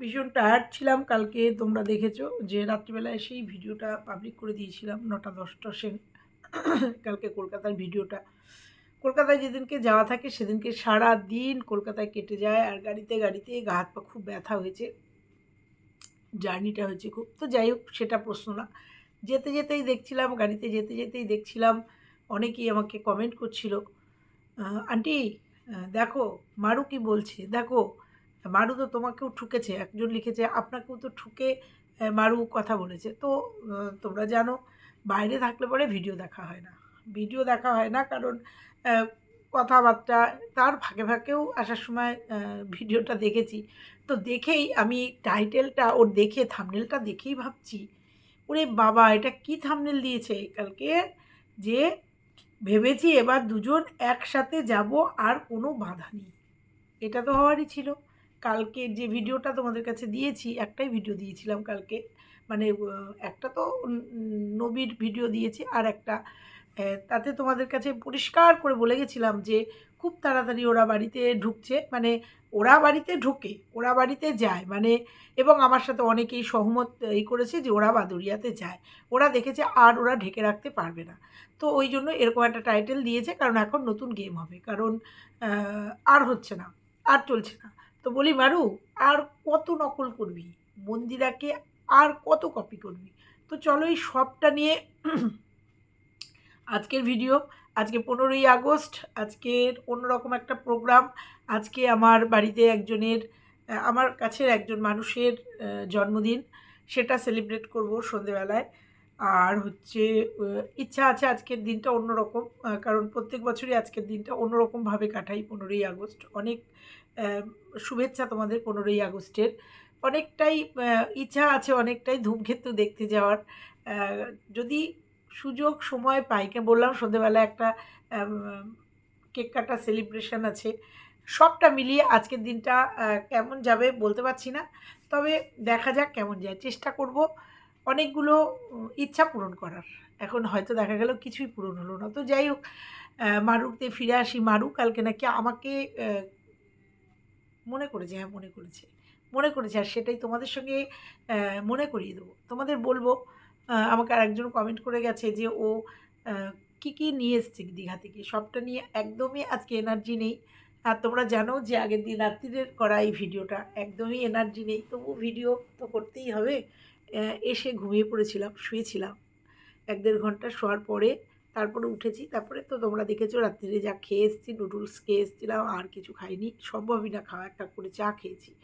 ভীষণ টায়ার্ড ছিলাম। কালকে তোমরা দেখেছ যে রাত্রিবেলায় সেই ভিডিওটা পাবলিক করে দিয়েছিলাম, নটা দশটা সে কালকে কলকাতার ভিডিওটা। কলকাতায় যেদিনকে যাওয়া থাকে সেদিনকে সারা দিন কলকাতায় কেটে যায় আর গাড়িতে গাড়িতে গা হাত পা খুব ব্যথা হয়েছে। জার্নিটা হয়েছে খুব। তো যাই হোক, সেটা প্রশ্ন না। যেতে যেতেই দেখছিলাম, গাড়িতে যেতে যেতেই দেখছিলাম, অনেকেই আমাকে কমেন্ট করছিল। আন্টি দেখো মারু কি বলছে, দেখো মারু তো তোমাকেও ঠুকেছে, একজন লিখেছে, আপনাকেও তো ঠুকে মারু কথা বলেছে। তো তোমরা জানো, বাইরে থাকলে পরে ভিডিও দেখা হয় না। ভিডিও দেখা হয় না কারণ কথাবার্তা, তার ফাঁকে ফাঁকেও আসার সময় ভিডিওটা দেখেছি। তো দেখেই আমি টাইটেলটা, ওর দেখে, থামনেলটা দেখেই ভাবছি, ওরে বাবা, এটা কি থামনেল দিয়েছে? কালকে যে ভেবেছি এবার দুজন একসাথে যাব, আর কোনো বাধা নেই। এটা তো হওয়ারই ছিল। কালকে যে ভিডিওটা তোমাদের কাছে দিয়েছি, একটাই ভিডিও দিয়েছিলাম কালকে। মানে একটা তো নবীর ভিডিও দিয়েছি আর একটা তাতে তোমাদের কাছে পরিষ্কার করে বলে গেছিলাম যে, খুব তাড়াতাড়ি ওরা বাড়িতে ঢুকছে। মানে ওরা বাড়িতে ঢুকে, ওরা বাড়িতে যায়। মানে এবং আমার সাথে অনেকেই সহমত এই করেছে যে, ওরা বাদুরিয়াতে যায়। ওরা দেখেছে আর ওরা ঢেকে রাখতে পারবে না। তো ওই জন্য এরকম একটা টাইটেল দিয়েছে, কারণ এখন নতুন গেম হবে। কারণ আর হচ্ছে না, আর চলছে না। তো বলি, মারু, আর কত নকল করবি? মন্দিরাকে আর কত কপি করবি? তো চলো এই সবটা নিয়ে আজকের ভিডিও আজকে পনেরোই আগস্ট, আজকের অন্যরকম একটা প্রোগ্রাম আজকে আমার বাড়িতে একজনের, আমার কাছের একজন মানুষের জন্মদিন, সেটা সেলিব্রেট করব সন্ধেবেলায়। আর হচ্ছে ইচ্ছা আছে আজকের দিনটা অন্যরকম কারণ প্রত্যেক বছরই আজকের দিনটা অন্যরকমভাবে কাটাই পনেরোই আগস্ট। অনেক শুভেচ্ছা তোমাদের পনেরোই আগস্টের। অনেকটাই ইচ্ছা আছে, অনেকটাই ধূমক্ষেত্র দেখতে যাওয়ার। যদি সুযোগ, সময় পাই কে বললাম, সন্ধেবেলা একটা কেক কাটা সেলিব্রেশন আছে। সবটা মিলিয়ে আজকের দিনটা কেমন যাবে বলতে পারছি না। তবে দেখা যাক কেমন যায়। চেষ্টা করব অনেকগুলো ইচ্ছা পূরণ করার। এখন হয়তো দেখা গেল কিছুই পূরণ হলো না। তো যাই হোক মারুকতে ফিরে আসি। মারু কালকে নাকি আমাকে মনে করেছে হ্যাঁ মনে করেছে মনে করেছে। আর সেটাই তোমাদের সঙ্গে মনে করিয়ে দেবো। তোমাদের বলব আমাকে আর একজন কমেন্ট করে গেছে যে ও কি কি নিয়ে এসছে দীঘা থেকে? সবটা নিয়ে একদমই আজকে এনার্জি নেই। আর তোমরা জানো যে আগের দিন রাত্রিদের করা এই ভিডিওটা একদমই এনার্জি নেই। তবু ভিডিও তো করতেই হবে। এসে ঘুমিয়ে পড়েছিলাম, শুয়েছিলাম। এক দেড় ঘণ্টা শোয়ার পরে তারপরে উঠেছি, তারপরে তো তোমরা দেখেছ রাত্রিরে যা খেয়ে এসেছি নুডলস খেয়ে এসেছিলাম, আর কিছু খাইনি সম্ভবই না খাওয়া, একটা করে চা খেয়েছি।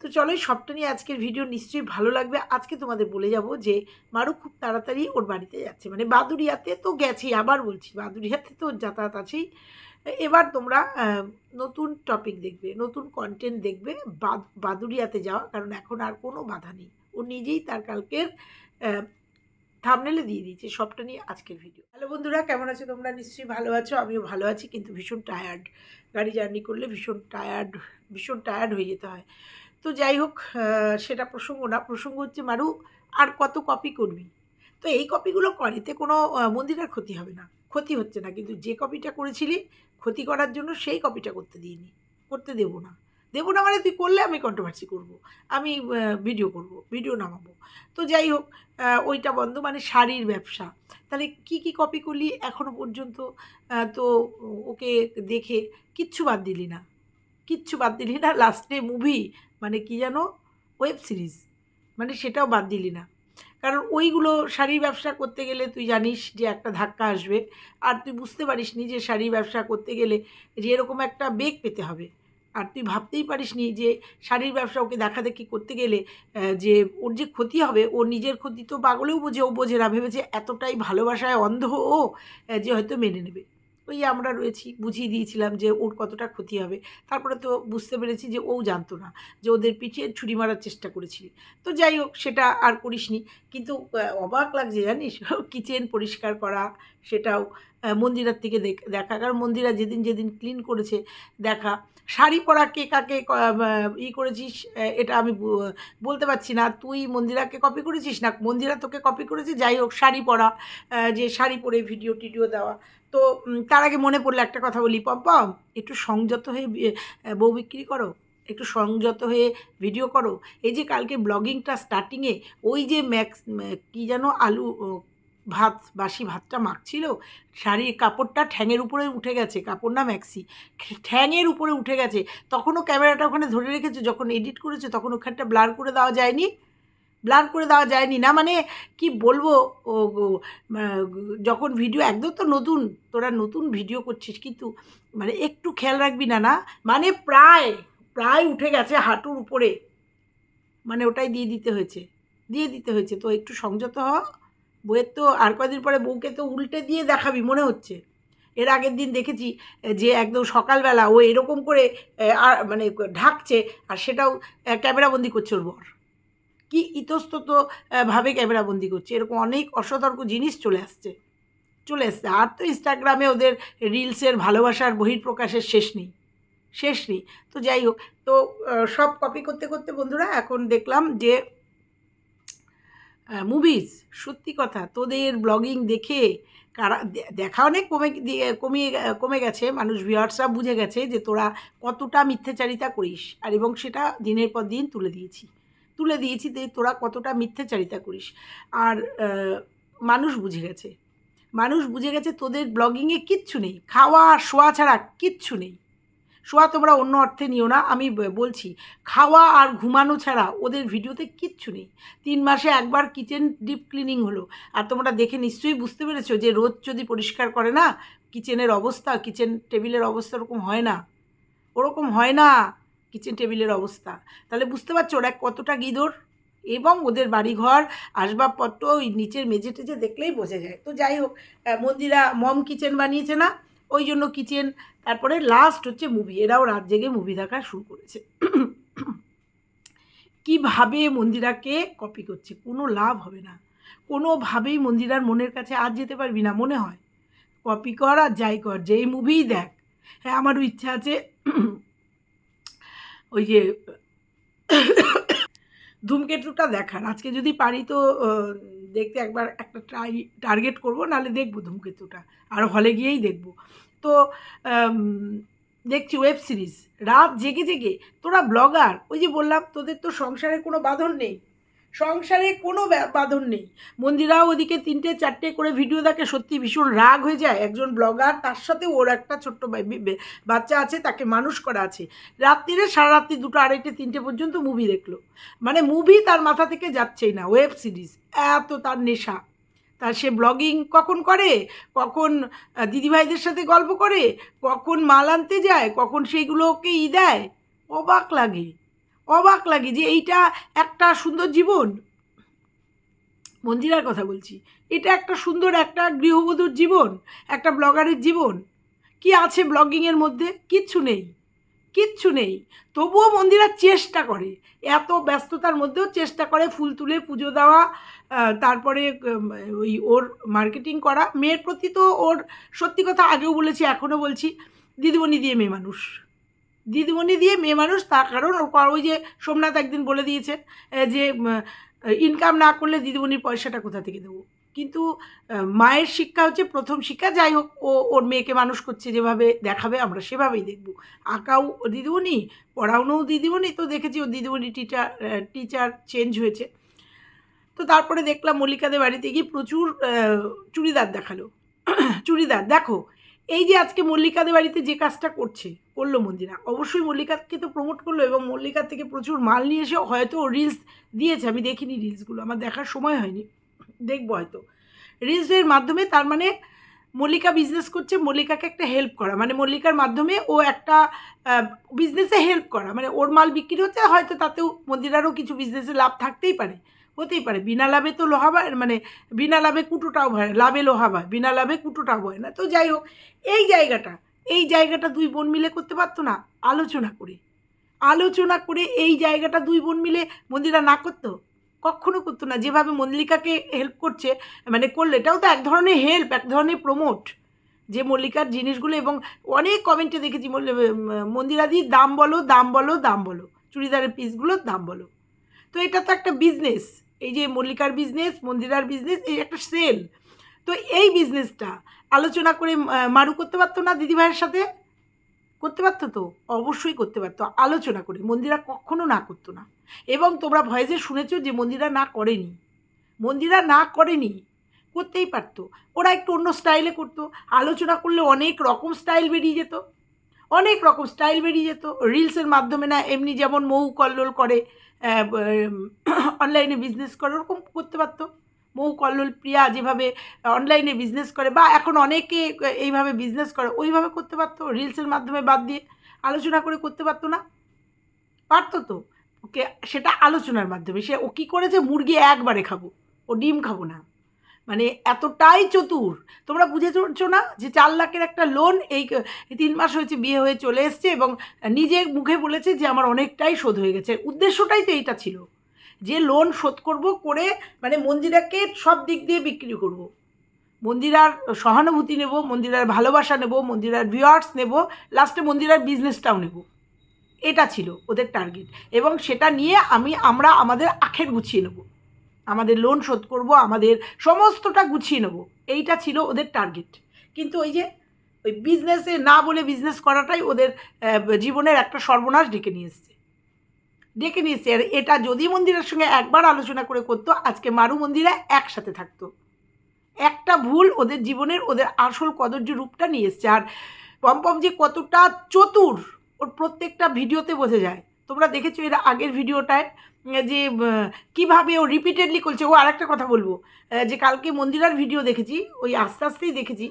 তো চলো সবটা নিয়ে আজকের ভিডিও নিশ্চয়ই ভালো লাগবে। আজকে তোমাদের বলে যাব যে, মারু খুব তাড়াতাড়ি ওর বাড়িতে যাচ্ছে। মানে বাদুরিয়াতে তো গেছি আবার বলছি বাদুরিয়াতে তো যাতায়াত আছেই। এবার তোমরা নতুন টপিক দেখবে, নতুন কন্টেন্ট দেখবে, বাদ- বাদুরিয়াতে যাওয়া কারণ এখন আর কোনো বাধা নেই। ও নিজেই তার কালকের থামনেলে দিয়ে দিয়েছে, সবটা নিয়ে আজকের ভিডিও হ্যালো বন্ধুরা, কেমন আছো তোমরা? নিশ্চয়ই ভালো আছো, আমিও ভালো আছি, কিন্তু ভীষণ টায়ার্ড গাড়ি জার্নি করলে ভীষণ টায়ার্ড ভীষণ টায়ার্ড হয়ে যেতে হয়। তো যাই হোক সেটা প্রসঙ্গ না, প্রসঙ্গ হচ্ছে মারু, আর কত কপি করবি? তো এই কপিগুলো করে এতে কোনো মন্দিরের ক্ষতি হবে না। ক্ষতি হচ্ছে না, কিন্তু যে কপিটা করেছিলি, ক্ষতি করার জন্য সেই কপিটা করতে দিইনি, করতে দেবো না। দেবো না মানে তুই করলে আমি কন্ট্রোভার্সি করব। আমি ভিডিও করব ভিডিও নামাবো। তো যাই হোক ওইটা বন্ধ। মানে শাড়ির ব্যবসা। তাহলে কি কি কপি করলি এখনও পর্যন্ত? তো ওকে দেখে কিচ্ছু বাদ দিলি না। কিচ্ছু বাদ দিলি না। লাস্টে মুভি মানে কি যেন ওয়েব সিরিজ মানে সেটাও বাদ দিলি না। কারণ ওইগুলো শাড়ির ব্যবসা করতে গেলে তুই জানিস যে একটা ধাক্কা আসবে। আর তুই বুঝতে পারিস নি যে শাড়ির ব্যবসা করতে গেলে যে এরকম একটা বেগ পেতে হবে। আর তুই ভাবতেই পারিস নি যে শাড়ির ব্যবসা ওকে দেখা দেখি করতে গেলে যে ওর যে ক্ষতি হবে, ওর নিজের ক্ষতি তো পাগলেও বোঝে, ও বোঝে না। ভেবেছে এতটাই ভালোবাসায় অন্ধ ও যে হয়তো মেনে নেবে। ওই আমরা রয়েছি, বুঝিয়ে দিয়েছিলাম যে ওর কতটা ক্ষতি হবে। তারপরে তো বুঝতে পেরেছি যে ও জানতো না যে ওদের পিছিয়ে ছুরি মারার চেষ্টা করেছিলি। তো যাই হোক, সেটা আর করিসনি কিন্তু অবাক লাগছে জানিস? কিচেন পরিষ্কার করা, সেটাও মন্দিরার থেকে দেখা। কারণ মন্দিরা যেদিন যেদিন ক্লিন করেছে, দেখা। শাড়ি পরা কে কাকে ই করেছিস? এটা আমি বলতে পারছি না। তুই মন্দিরাকে কপি করেছিস? না, মন্দিরা তোকে কপি করেছে? যাই হোক, শাড়ি পরা যে শাড়ি পরে ভিডিও টিডিও দেওয়া। তো তার আগে মনে পড়ল একটা কথা বলি। পম্পম, একটু সংযত হয়ে বউ বিক্রি করো। একটু সংযত হয়ে ভিডিও করো। এই যে কালকে ব্লগিংটা স্টার্টিংয়ে ওই যে ম্যাক্স কী যেন আলু ভাত, বাসি ভাতটা মাখছিল, শাড়ির কাপড়টা ঠ্যাঙের উপরে উঠে গেছে, কাপড় না ম্যাক্সি ঠ্যাঙের উপরে উঠে গেছে। তখনও ক্যামেরাটা ওখানে ধরে রেখেছে, যখন এডিট করেছে, তখন ওখানটা ব্লার করে দেওয়া যায়নি। ব্লার করে দেওয়া যায়নি, না মানে কি বলব, ও যখন ভিডিও একদম তো নতুন, তোরা নতুন ভিডিও করছিস, কিন্তু মানে একটু খেয়াল রাখবি না না? মানে প্রায় প্রায় উঠে গেছে হাঁটুর উপরে। মানে ওটাই দিয়ে দিতে হয়েছে, দিয়ে দিতে হয়েছে। তো একটু সংযত হ। বইয়ের তো আর কদিন পরে বউকে তো উল্টে দিয়ে দেখাবি, মনে হচ্ছে। এর আগের দিন দেখেছি যে একদম সকালবেলা ও এরকম করে আর মানে ঢাকছে আর সেটাও ক্যামেরাবন্দি করছে ওর বর। কি ইতস্তত ভাবে ক্যামেরাবন্দি করছে। এরকম অনেক অসতর্ক জিনিস চলে আসছে। চলে আসছে। আর তো ইনস্টাগ্রামে ওদের রিলসের ভালোবাসার বহির্প্রকাশের শেষ নেই। শেষ নেই। তো যাই হোক, তো সব কপি করতে করতে বন্ধুরা এখন দেখলাম যে মুভিজ সত্যি কথা, তোদের ব্লগিং দেখে কারা দেখা অনেক কমে কমিয়ে, কমে গেছে, মানুষ ভিউয়ার্সরা বুঝে গেছে যে তোরা কতটা মিথ্যাচারিতা করিস, আর এবং সেটা দিনের পর দিন তুলে দিয়েছি। তুলে দিয়েছি যে তোরা কতটা মিথ্যাচারিতা করিস। আর মানুষ বুঝে গেছে। মানুষ বুঝে গেছে তোদের ব্লগিংয়ে কিচ্ছু নেই, খাওয়া, শোয়া ছাড়া কিচ্ছু নেই। শোয়া তোমরা অন্য অর্থে নিও না, আমি বলছি, খাওয়া আর ঘুমানো ছাড়া ওদের ভিডিওতে কিচ্ছু নেই। তিন মাসে একবার কিচেন ডিপ ক্লিনিং হলো। আর তোমরা দেখে নিশ্চয়ই বুঝতে পেরেছ যে রোজ যদি পরিষ্কার করে না, কিচেনের অবস্থা, কিচেন টেবিলের অবস্থা ওরকম হয় না। ওরকম হয় না কিচেন টেবিলের অবস্থা। তাহলে বুঝতে পারছ ওরা কতটা গিদর? এবং ওদের বাড়িঘর, আসবাবপত্র ওই নিচের মেঝে টেজে দেখলেই বোঝা যায়। তো যাই হোক মন্দিরা মম কিচেন বানিয়েছে না? ওই জন্য কিচেন, তারপরে লাস্ট হচ্ছে মুভি এরাও রাত জেগে মুভি দেখা শুরু করেছে। কীভাবে মন্দিরাকে কপি করছে? কোনো লাভ হবে না। কোনোভাবেই মন্দিরার মনের কাছে আর যেতে পারবি না, মনে হয়। কপি কর আর যাই কর, যেই মুভিই দেখ। হ্যাঁ আমারও ইচ্ছা আছে, ওই যে ধূমকেতুটা দেখার আজকে যদি পারি তো দেখতে একবার একটা ট্রাই টার্গেট করব, নাহলে দেখব ধূমকেতুটা। আর হলে গিয়েই দেখব। তো দেখছি ওয়েব সিরিজ রাত জেগে জেগে, তোরা ব্লগার ওই যে বললাম, তোদের তো সংসারে কোনো বাঁধন নেই। সংসারে কোনো বাঁধন নেই। মন্দিরাও ওদিকে তিনটে, চারটে করে ভিডিও দেখে সত্যি ভীষণ রাগ হয়ে যায়। একজন ব্লগার তার সাথে ওর একটা ছোট্ট বাচ্চা আছে, তাকে মানুষ করা আছে। রাত্রিরে সারা রাত্রি দুটো আড়াইটে, তিনটে পর্যন্ত মুভি দেখল। মানে মুভি তার মাথা থেকে যাচ্ছেই না ওয়েব সিরিজ এত তার নেশা। তার সে ব্লগিং কখন করে? কখন দিদিভাইদের সাথে গল্প করে? কখন মাল আনতে যায়? কখন সেইগুলোকে ই দেয়? অবাক লাগে। অবাক লাগে যে এইটা একটা সুন্দর জীবন। মন্দিরার কথা বলছি। এটা একটা সুন্দর একটা গৃহবধূর জীবন, একটা ব্লগারের জীবন। কি আছে ব্লগিংয়ের মধ্যে? কিচ্ছু নেই। কিচ্ছু নেই। তবুও মন্দিরা চেষ্টা করে। এত ব্যস্ততার মধ্যেও চেষ্টা করে ফুল তুলে পুজো দেওয়া তারপরে ওই ওর মার্কেটিং করা। মেয়ের প্রতি তো ওর, সত্যি কথা আগেও বলেছি, এখনও বলছি, দিদিমণি দিয়ে মেয়ে মানুষ। দিদিমণি দিয়ে মেয়ে মানুষ তার কারণ ওই যে সোমনাথ একদিন বলে দিয়েছে যে ইনকাম না করলে দিদিমণির পয়সাটা কোথা থেকে দেবো? কিন্তু মায়ের শিক্ষা হচ্ছে প্রথম শিক্ষা, যাই হোক, ও, ওর মেয়েকে মানুষ করছে, যেভাবে দেখাবে আমরা সেভাবেই দেখব। আঁকাও দিদিমণি, পড়ানোও দিদিমণি, তো দেখেছি ও দিদিমণি টিচার টিচার চেঞ্জ হয়েছে। তো তারপরে দেখলাম মল্লিকাদের বাড়িতে গিয়ে প্রচুর চুড়িদার দেখাল। চুড়িদার, দেখো এই যে আজকে মল্লিকাদের বাড়িতে যে কাজটা করছে, করল মন্দিরা। অবশ্যই মল্লিকাকে তো প্রমোট করল এবং মল্লিকার থেকে প্রচুর মাল নিয়ে এসে হয়তো রিলস দিয়েছে। আমি দেখিনি রিলসগুলো আমার দেখার সময় হয়নি। দেখব হয়তো। রিলসের মাধ্যমে তার মানে মল্লিকা বিজনেস করছে, মল্লিকাকে একটা হেল্প করা। মানে মল্লিকার মাধ্যমে ও একটা বিজনেসে হেল্প করা। মানে ওর মাল বিক্রি হচ্ছে, হয়তো তাতেও মন্দিরারও কিছু বিজনেসে লাভ থাকতেই পারে। হতেই পারে। বিনা লাভে তো লোহা মানে বিনা লাভে কুটোটাও ভয়, লাভে লোহা হয় বিনা লাভে কুটোটাও ভয় না। তো যাই হোক, এই জায়গাটা এই জায়গাটা দুই বোন মিলে করতে পারতো না? আলোচনা করে আলোচনা করে এই জায়গাটা দুই বোন মিলে মন্দিরা না করতো? কখনো করতো না। যেভাবে মল্লিকাকে হেল্প করছে মানে করলে, এটাও তো এক ধরনের হেল্প এক ধরনের প্রমোট যে মল্লিকার জিনিসগুলো এবং অনেক কমেন্টে দেখেছি মন্দিরাদির দাম বলো দাম বলো দাম বলো। চুড়িদারের পিসগুলোর দাম বলো। তো এটা তো একটা বিজনেস এই যে মল্লিকার বিজনেস মন্দিরার বিজনেস এই একটা সেল তো এই বিজনেসটা আলোচনা করে মারু করতে পারতো না দিদিভাইয়ের সাথে? করতে পারতো তো? অবশ্যই করতে পারতো। আলোচনা করে। মন্দিরা কখনো না করতো না। এবং তোমরা ভয়েসে শুনেছো যে মন্দিরা না করেনি। মন্দিরা না করেনি, করতেই পারতো। ওরা একটু অন্য স্টাইলে করতো। আলোচনা করলে অনেক রকম স্টাইল বেরিয়ে যেত। অনেক রকম স্টাইল বেরিয়ে যেত। রিলসের মাধ্যমে না, এমনি যেমন মৌ কল্লোল করে অনলাইনে বিজনেস করে, ওরকম করতে পারতো। মৌ কল্লোল প্রিয়া যেভাবে অনলাইনে বিজনেস করে, বা এখন অনেকে এইভাবে বিজনেস করে, ওইভাবে করতে পারতো। রিলসের মাধ্যমে বাদ দিয়ে আলোচনা করে করতে পারতো না। পারতো তো। ওকে, সেটা আলোচনার মাধ্যমে। সে ও কী করেছে? মুরগি একবারে খাব। ও ডিম খাব না। মানে এতটাই চতুর। তোমরা বুঝেছ না যে চার লাখের একটা লোন এই তিন মাস হয়েছে, বিয়ে হয়ে চলে এসছে এবং নিজে মুখে বলেছে যে আমার অনেকটাই শোধ হয়ে গেছে। উদ্দেশ্যটাই তো এইটা ছিল। যে লোন শোধ করব করে মানে মন্দিরাকে সব দিক দিয়ে বিক্রি করব। মন্দিরার সহানুভূতি নেব, মন্দিরার ভালোবাসা নেব, মন্দিরার ভিওয়ার্স নেব লাস্টে মন্দিরার বিজনেসটাও নেব। এটা ছিল ওদের টার্গেট এবং সেটা নিয়ে আমি, আমরা আমাদের আখের গুছিয়ে নেব। আমাদের লোন শোধ করব, আমাদের সমস্তটা গুছিয়ে নেব। এইটা ছিল ওদের টার্গেট কিন্তু ওই যে, ওই বিজনেসে না বলে বিজনেস করাটাই ওদের জীবনের একটা সর্বনাশ ডেকে নিয়ে এসছে। ডেকে নিয়ে এসছে। আর এটা যদি মন্দিরের সঙ্গে একবার আলোচনা করে করতো, আজকে মারু মন্দিরা একসাথে থাকতো। একটা ভুল ওদের জীবনের ওদের আসল কদর্য রূপটা নিয়ে এসছে। আর পম্পম যে কতটা চতুর, ওর প্রত্যেকটা ভিডিওতে বোঝা যায়। তোমরা দেখেছ এর আগের ভিডিওটায় যে কীভাবে ও রিপিটেডলি করছে, ও আরেকটা কথা বলব যে কালকে মন্দিরার ভিডিও দেখেছি, ওই আস্তে আস্তেই দেখেছি,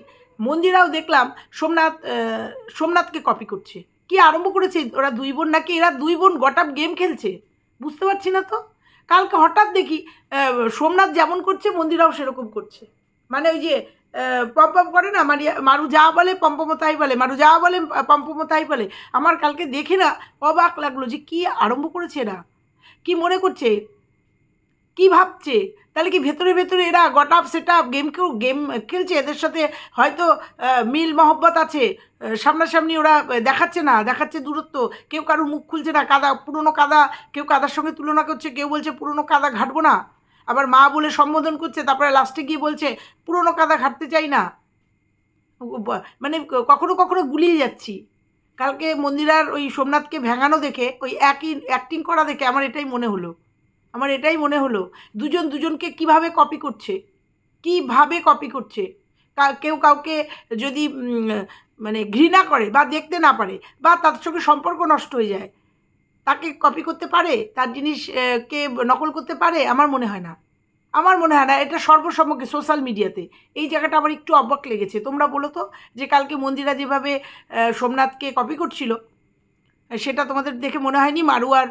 মন্দিরাও দেখলাম সোমনাথ সোমনাথকে কপি করছে। কি আরম্ভ করেছে? ওরা দুই বোন নাকি এরা দুই বোন গটাপ গেম খেলছে? বুঝতে পারছি না তো? কালকে হঠাৎ দেখি সোমনাথ যেমন করছে, মন্দিরাও সেরকম করছে। মানে ওই যে পম্পম করে না মারিয়া মারু যা বলে পম্পমো তাই বলে, মারু যা বলে পম্পমো তাই বলে। আমার কালকে দেখে না অবাক লাগল যে কি আরম্ভ করেছে এরা? কি মনে করছে? কি ভাবছে? তাহলে কি ভেতরে ভেতরে এরা got up set up game কেউ গেম খেলছে? এদের সাথে হয়তো মিল মহব্বত আছে। সামনাসামনি ওরা দেখাচ্ছে না, দেখাচ্ছে দূরত্ব। কেউ কারোর মুখ খুলছে না, কাদা, পুরনো কাদা, কেউ কাদার সঙ্গে তুলনা করছে, কেউ বলছে পুরনো কাদা ঘাটবো না। আবার মা বলে সম্বোধন করছে, তারপরে লাস্টে গিয়ে বলছে, পুরনো কাদা ঘাটতে চাই না। মানে কখনো কখনো গুলিয়ে যাচ্ছি। কালকে মন্দিরার ওই সোমনাথকে ভেঙানো দেখে, ওই একই অ্যাক্টিং করা দেখে আমার এটাই মনে হলো। আমার এটাই মনে হলো, দুজন দুজনকে কীভাবে কপি করছে? কীভাবে কপি করছে? কেউ কাউকে যদি মানে ঘৃণা করে বা দেখতে না পারে, বা তার সঙ্গে সম্পর্ক নষ্ট হয়ে যায় তাকে কপি করতে পারে? তার জিনিস কে নকল করতে পারে? আমার মনে হয় না। আমার মনে হয় না, এটা সর্বসম্মুখে সোশ্যাল মিডিয়াতে এই জায়গাটা আমার একটু অবাক লেগেছে। তোমরা বলো তো যে কালকে মন্দিরা যেভাবে সোমনাথকে কপি করছিল, সেটা তোমাদের দেখে মনে হয়নি? মারু আর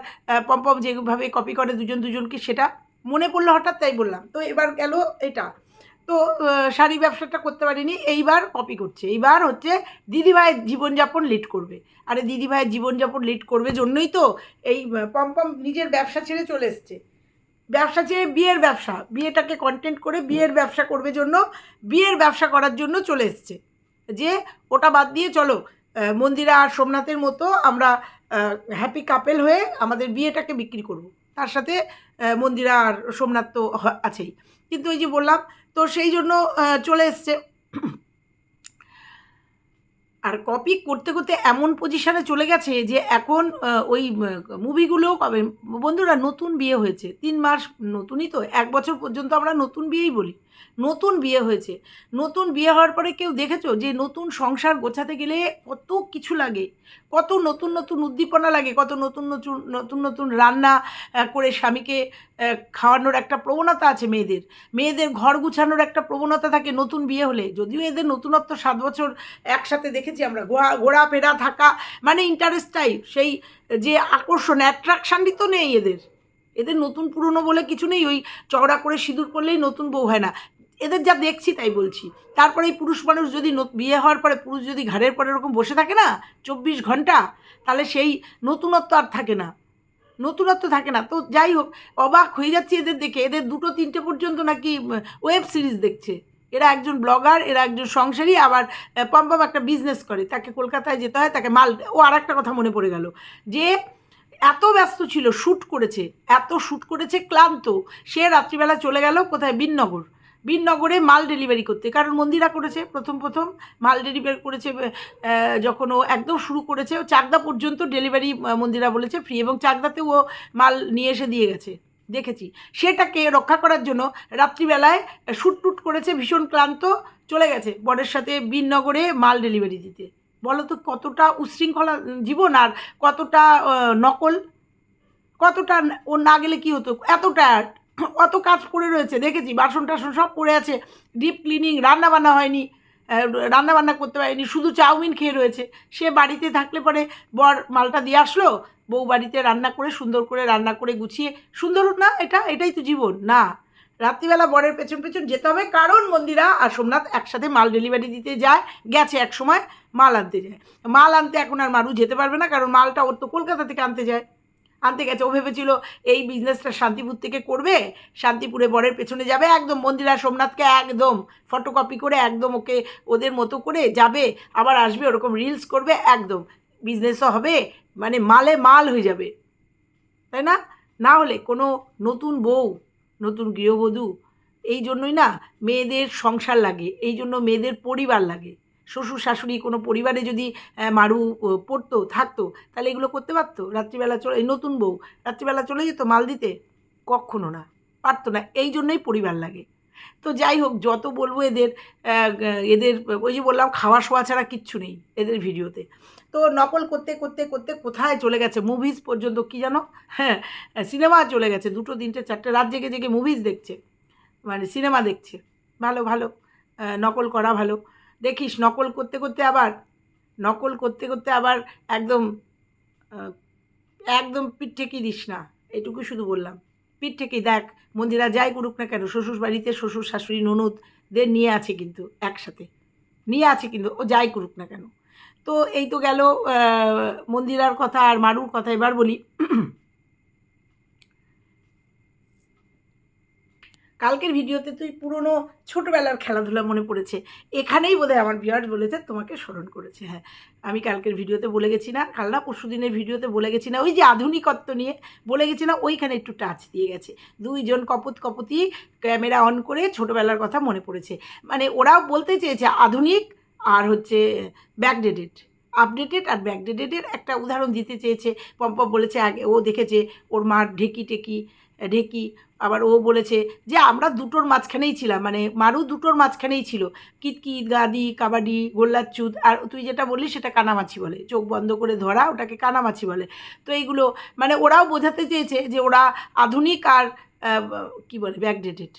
পম্পম যেভাবে কপি করে দুজন দুজনকে, সেটা মনে পড়ল হঠাৎ, তাই বললাম। তো এবার গেল এটা। তো শাড়ি ব্যবসাটা করতে পারিনি, এইবার কপি করছে। এইবার হচ্ছে দিদিভাইয়ের জীবনযাপন লিড করবে। আরে দিদিভাইয়ের জীবনযাপন লিড করবে জন্যই তো এই পম্পম নিজের ব্যবসা ছেড়ে চলে এসছে। ব্যবসা ছেড়ে বিয়ের ব্যবসা, বিয়েটাকে কন্টেন্ট করে বিয়ের ব্যবসা করবে জন্য, বিয়ের ব্যবসা করার জন্য চলে এসছে। যে ওটা বাদ দিয়ে চলো মন্দিরা আর সোমনাথের মতো আমরা হ্যাপি কাপেল হয়ে আমাদের বিয়েটাকে বিক্রি করব। তার সাথে মন্দিরা আর সোমনাথ তো আছেই। কিন্তু ওই যে বললাম তো সেই জন্য চলে এসছে। আর কপি করতে করতে এমন পজিশানে চলে গেছে যে এখন ওই মুভিগুলো কবে? বন্ধুরা, নতুন বিয়ে হয়েছে। তিন মাস নতুনই তো, এক বছর পর্যন্ত আমরা নতুন বিয়েই বলি। নতুন বিয়ে হয়েছে। নতুন বিয়ে হওয়ার পরে কেউ দেখেছ যে নতুন সংসার গোছাতে গেলে কত কিছু লাগে? কত নতুন নতুন উদ্দীপনা লাগে, কত নতুন নতুন নতুন নতুন রান্না করে স্বামীকে খাওয়ানোর একটা প্রবণতা আছে মেয়েদের। মেয়েদের ঘর গুছানোর একটা প্রবণতা থাকে নতুন বিয়ে হলে। যদিও এদের নতুনত্ব সাত বছর একসাথে দেখেছি আমরা। ঘোরা ঘোরাফেরা থাকা মানে ইন্টারেস্টটাই সেই যে আকর্ষণ অ্যাট্রাকশানই তো নেই এদের। এদের নতুন পুরনো বলে কিছু নেই, ওই চওড়া করে সিঁদুর করলেই নতুন বউ হয় না। এদের যা দেখছি তাই বলছি। তারপরে এই পুরুষ মানুষ যদি বিয়ে হওয়ার পরে পুরুষ যদি ঘাড়ের পরে এরকম বসে থাকে না, চব্বিশ ঘণ্টা, তাহলে সেই নতুনত্ব আর থাকে না। নতুনত্ব থাকে না। তো যাই হোক, অবাক হয়ে যাচ্ছে এদের দেখে। এদের দুটো তিনটে পর্যন্ত নাকি ওয়েব সিরিজ দেখছে। এরা একজন ব্লগার, এরা একজন সংসারী, আবার পম্পম একটা বিজনেস করে। তাকে কলকাতায় যেতে হয়, তাকে মাল, ও আর একটা কথা মনে পড়ে গেল। যে এত ব্যস্ত ছিল শ্যুট করেছে, এত শ্যুট করেছে, ক্লান্ত। সে রাত্রিবেলা চলে গেল কোথায়? বিননগর। বীরনগরে মাল ডেলিভারি করতে। কারণ মন্দিরা করেছে প্রথম প্রথম। মাল ডেলিভারি করেছে যখন ও একদম শুরু করেছে, ও চাকদা পর্যন্ত ডেলিভারি মন্দিরা বলেছে ফ্রি এবং চাকদাতে ও মাল নিয়ে এসে দিয়ে গেছে। দেখেছি। সেটাকে রক্ষা করার জন্য রাত্রিবেলায় শ্যুট টুট করেছে, ভীষণ ক্লান্ত, চলে গেছে বরের সাথে বীরনগরে মাল ডেলিভারি দিতে। বলো তো কতটা উচ্ছৃঙ্খলা জীবন আর কতটা নকল? কতটা ও না গেলে কি হতো? এতটা অত কাজ পড়ে রয়েছে, দেখেছি, বাসন টাসন সব পড়ে আছে ডিপ ক্লিনিং রান্নাবান্না হয়নি রান্নাবান্না করতে পারেনি, শুধু চাউমিন খেয়ে রয়েছে। সে বাড়িতে থাকলে পরে বর মালটা দিয়ে আসলো, বউ বাড়িতে রান্না করে সুন্দর করে রান্না করে গুছিয়ে, সুন্দর না এটা? এটাই তো জীবন, না। রাত্রিবেলা বরের পেছন পেছন যেতে হবে, কারণ মন্দিরা আর সোমনাথ একসাথে মাল ডেলিভারি দিতে যায়, গেছে এক সময়, মাল আনতে যায়। মাল আনতে এখন আর মারু যেতে পারবে না, কারণ মালটা ওর তো কলকাতা থেকে আনতে যায়। আনতে গেছে, ও ভেবেছিল এই বিজনেসটা শান্তিপুর থেকে করবে, শান্তিপুরে বরের পেছনে যাবে, একদম মন্দিরা সোমনাথকে একদম ফটোকপি করে, একদম ওকে ওদের মতো করে যাবে, আবার আসবে, ওরকম রিলস করবে, একদম। বিজনেসও হবে মানে মালে মাল হয়ে যাবে। তাই না? না হলে কোনো নতুন বউ নতুন গৃহবধূ, এই জন্যই না মেয়েদের সংসার লাগে, এই জন্য মেয়েদের পরিবার লাগে। শ্বশুর, শাশুড়ি কোনো পরিবারে যদি মারু পড়তো, থাকতো, তাহলে এগুলো করতে পারতো? রাত্রিবেলা চলে, এই নতুন বউ, রাত্রিবেলা চলে যেত মাল দিতে? কখনো না, পারতো না, এই জন্যই পরিবার লাগে। তো যাই হোক, যত বলব এদের এদের, ওই যে বললাম খাওয়া শোয়া ছাড়া কিচ্ছু নেই এদের ভিডিওতে। তো নকল করতে করতে করতে কোথায় চলে গেছে? মুভিজ পর্যন্ত কি জানো হ্যাঁ সিনেমা চলে গেছে। দুটো, তিনটে, চারটে রাত জেগে জেগে মুভিজ দেখছে। মানে সিনেমা দেখছে। ভালো ভালো। নকল করা ভালো। দেখিস, নকল করতে করতে আবার, নকল করতে করতে আবার একদম একদম পিঠ ঠেকিয়ে দিস না। এটুকু শুধু বললাম। পিঠ ঠেকিয়ে দেখ, মন্দিরা যাই করুক না কেন, শ্বশুর বাড়িতে শ্বশুর, শাশুড়ি, ননদদের নিয়ে আছে কিন্তু একসাথে। নিয়ে আছে কিন্তু, ও যাই করুক না কেন। তো এই তো গেল মন্দিরার কথা আর মারুর কথা এবার বলি। কালকের ভিডিওতে তুই পুরনো ছোটোবেলার খেলাধুলা মনে পড়েছে। এখানেই বোধহয় আমার ভিউয়ার্স বলেছে, তোমাকে স্মরণ করেছে। হ্যাঁ আমি কালকের ভিডিওতে বলে গেছি না, কাল না পরশু দিনের ভিডিওতে বলে গেছি না, ওই যে আধুনিকত্ব নিয়ে বলে গেছি না, ওইখানে একটু টাচ দিয়ে গেছে। দুইজন কপত কপতি ক্যামেরা অন করে ছোটোবেলার কথা মনে পড়েছে। মানে ওরাও বলতে চেয়েছে, আধুনিক আর হচ্ছে ব্যাকডেটেড আপডেটেড আর ব্যাকডেটেডের একটা উদাহরণ দিতে চেয়েছে। পম্পম বলেছে আগে, ও দেখেছে ওর মার ঢেকি টেকি, ঢেকি। আবার ও বলেছে যে আমরা দুটোর মাঝখানেই ছিলাম মানে মারু দুটোর মাঝখানেই ছিল। কিতকিত, গাদি, কাবাডি গোল্লাচ্চুত আর তুই যেটা বললি সেটা কানামাছি বলে। চোখ বন্ধ করে ধরা ওটাকে কানামাছি বলে। তো এইগুলো মানে ওরাও বোঝাতে চেয়েছে যে ওরা আধুনিক আর কি বলে ব্যাকডেটেড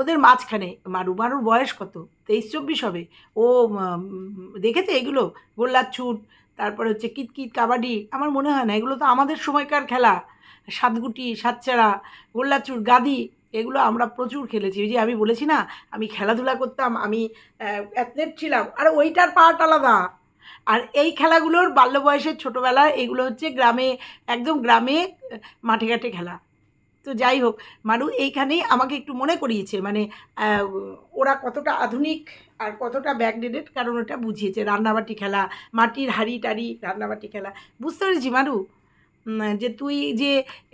ওদের মাঝখানে মারু মারুর বয়স কত? তেইশ, চব্বিশ হবে। ও দেখেছে এগুলো? গোল্লাচ্ছুট তারপরে হচ্ছে কিতকিত, কাবাডি। আমার মনে হয় না, এগুলো তো আমাদের সময়কার খেলা। সাতগুটি সাতচারা গোল্লাচুর গাদি এগুলো আমরা প্রচুর খেলেছি। ওই যে আমি বলেছি না, আমি খেলাধুলা করতাম, আমি অ্যাথলেট ছিলাম। আর ওইটার পার্ট আলাদা। আর এই খেলাগুলোর বাল্য বয়সের ছোটোবেলায় এগুলো হচ্ছে গ্রামে, একদম গ্রামে, মাঠে ঘাটে খেলা। তো যাই হোক মানু এইখানেই আমাকে একটু মনে করিয়েছে মানে ওরা কতটা আধুনিক আর কতটা ব্যাকডেটেড কারণ ওটা বুঝিয়েছে। রান্নাবাটি খেলা, মাটির হাড়ি টাড়ি রান্নাবাটি খেলা। বুঝতে পেরেছি মারু যে তুই যে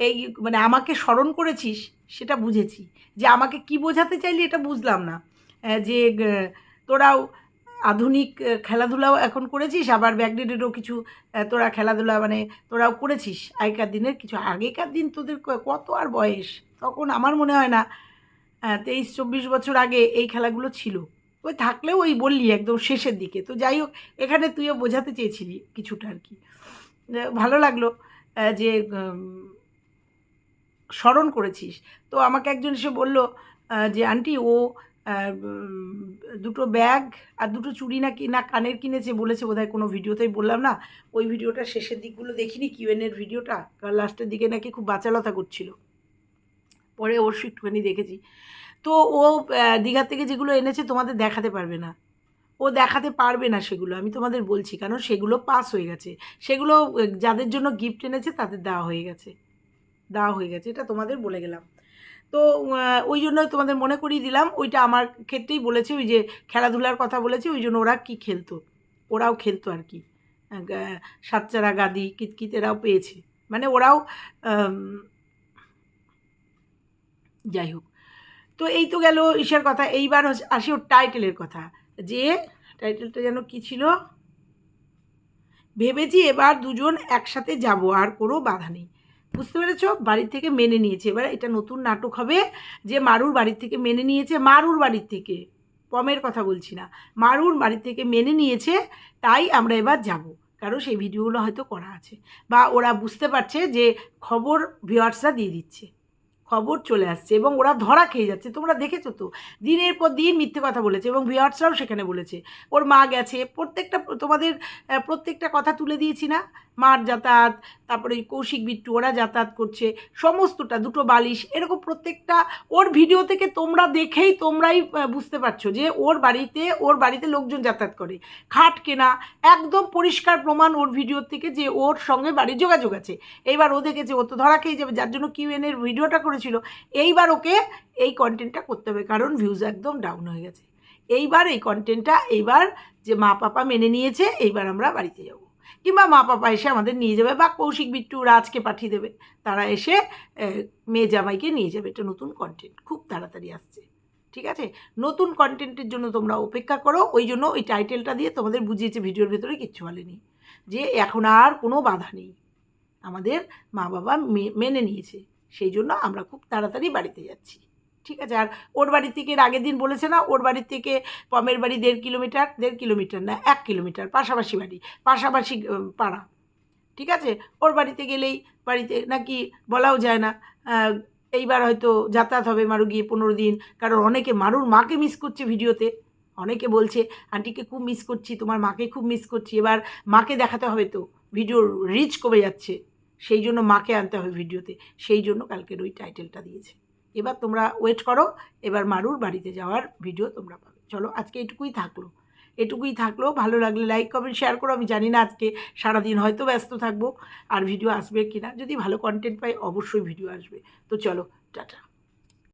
এই মানে আমাকে স্মরণ করেছিস, সেটা বুঝেছি। যে আমাকে কি বোঝাতে চাইলি এটা বুঝলাম না। যে তোরাও আধুনিক খেলাধুলাও এখন করেছিস, আবার ব্যাকডেটেডও কিছু তোরা খেলাধুলা মানে তোরাও করেছিস। আগেকার দিনের কিছু, আগেকার দিন তোদের কত আর বয়স? তখন আমার মনে হয় না তেইশ, চব্বিশ বছর আগে এই খেলাগুলো ছিল। ওই থাকলেও ওই বললি একদম শেষের দিকে। তো যাই হোক, এখানে তুইও বোঝাতে চেয়েছিলি কিছুটা আর কি। ভালো লাগল যে স্মরণ করেছিস। তো আমাকে একজন এসে বলল যে, আন্টি, ও দুটো ব্যাগ আর দুটো চুড়ি না কি না কানের কিনেছে বলেছে বোধহয় কোনো ভিডিওতেই বললাম না। ওই ভিডিওটা শেষের দিকগুলো দেখিনি কিউএনের ভিডিওটা কারণ লাস্টের দিকে নাকি খুব বাচালতা করছিল। পরে অবশ্যই একটুখানি দেখেছি। তো ও আহ, দীঘা থেকে যেগুলো এনেছে তোমাদের দেখাতে পারবে না। ও দেখাতে পারবে না সেগুলো আমি তোমাদের বলছি কারণ সেগুলো পাস হয়ে গেছে। সেগুলো যাদের জন্য গিফট এনেছে তাদের দেওয়া হয়ে গেছে। দেওয়া হয়ে গেছে এটা তোমাদের বলে গেলাম। তো ওই জন্য তোমাদের মনে করিয়ে দিলাম, ওইটা আমার ক্ষেত্রেই বলেছে, ওই যে খেলাধুলার কথা বলেছে, ওই জন্য ওরা কী খেলতো? ওরাও খেলতো আর কি। সাতচারা গাদি, কিতকিত এরাও পেয়েছে। মানে ওরাও যাই হোক। তো এই তো গেল ঈশার কথা। এইবার আসি ওর টাইটেলের কথা। যে টাইটেলটা যেন কি ছিল? ভেবেছি এবার দুজন একসাথে যাব, আর কোনো বাধা নেই। বুঝতে পেরেছ? বাড়ির থেকে মেনে নিয়েছে। এবার এটা নতুন নাটক হবে যে মারুর বাড়ির থেকে মেনে নিয়েছে। মারুর বাড়ির থেকে। পমের কথা বলছি না। মারুর বাড়ির থেকে মেনে নিয়েছে, তাই আমরা এবার যাব। কারণ সেই ভিডিওগুলো হয়তো করা আছে। বা ওরা বুঝতে পারছে যে খবর ভিউয়ার্সরা দিয়ে দিচ্ছে। খবর চলে আসছে এবং ওরা ধরা খেয়ে যাচ্ছে। তোমরা দেখেছ তো? দিনের পর দিন মিথ্যে কথা বলেছে এবং ভিউয়ার্সরাও সেখানে বলেছে। ওর মা গেছে। প্রত্যেকটা তোমাদের প্রত্যেকটা কথা তুলে দিয়েছি না? মার যাতায়াত, তারপরে কৌশিক বিট্টু ওরা যাতায়াত করছে, সমস্তটা, দুটো বালিশ, এরকম প্রত্যেকটা, ওর ভিডিও থেকে তোমরা দেখেই তোমরাই বুঝতে পারছ যে ওর বাড়িতে ওর বাড়িতে লোকজন যাতায়াত করে। খাট কেনা, একদম পরিষ্কার প্রমাণ ওর ভিডিও থেকে যে ওর সঙ্গে বাড়ির যোগাযোগ আছে। এইবার ও দেখেছে, ও তো ধরা খেয়ে যাবে, যার জন্য কিউ এর ভিডিওটা করেছিল। এইবার ওকে এই কন্টেন্টটা করতে হবে, কারণ ভিউজ একদম ডাউন হয়ে গেছে। এইবার এই কন্টেন্টটা এইবার যে মা পাপা মেনে নিয়েছে, এইবার আমরা বাড়িতে যাব। কিংবা মা পাপা এসে আমাদের নিয়ে যাবে বা কৌশিক বিট্টু রাজকে পাঠিয়ে দেবে। তারা এসে মেয়ে জামাইকে নিয়ে যাবে। এটা নতুন কন্টেন্ট খুব তাড়াতাড়ি আসছে। ঠিক আছে? নতুন কন্টেন্টের জন্য তোমরা অপেক্ষা করো। ওই জন্য ওই টাইটেলটা দিয়ে তোমাদের বুঝিয়েছে ভিডিওর ভেতরে কিচ্ছু বলেনি। যে এখন আর কোনো বাধা নেই। আমাদের মা বাবা মেনে নিয়েছে। সেই জন্য আমরা খুব তাড়াতাড়ি বাড়িতে যাচ্ছি। ঠিক আছে? আর ওর বাড়ি থেকে আগের দিন বলেছে না, ওর বাড়ি থেকে পমের বাড়ি দেড় কিলোমিটার দেড় কিলোমিটার না, এক কিলোমিটার, পাশাপাশি বাড়ি, পাশাপাশি পাড়া। ঠিক আছে? ওর বাড়িতে গেলেই বাড়িতে নাকি বলাও যায় না এইবার হয়তো যাতায়াত হবে মারু গিয়ে পনেরো দিন, কারণ অনেকে মারুর মাকে মিস করছে ভিডিওতে। অনেকে বলছে, আন্টিকে খুব মিস করছি, তোমার মাকে খুব মিস করছি। এবার মাকে দেখাতে হবে তো ভিডিওর রিচ কমে যাচ্ছে। সেই জন্য মাকে আনতে হবে ভিডিওতে। সেই জন্য কালকের ওই টাইটেলটা দিয়েছে। এবার তোমরা ওয়েট করো, এবার মারুর বাড়িতে যাওয়ার ভিডিও তোমরা পাবে। চলো, আজকে এটুকুই থাকল। এটুকুই থাকল, ভালো লাগলে লাইক কমেন্ট শেয়ার করো। আমি জানি না আজকে সারাদিন হয়তো ব্যস্ত থাকব, আর ভিডিও আসবে কি না যদি ভালো কন্টেন্ট পাই, অবশ্যই ভিডিও আসবে। তো চলো, টাটা।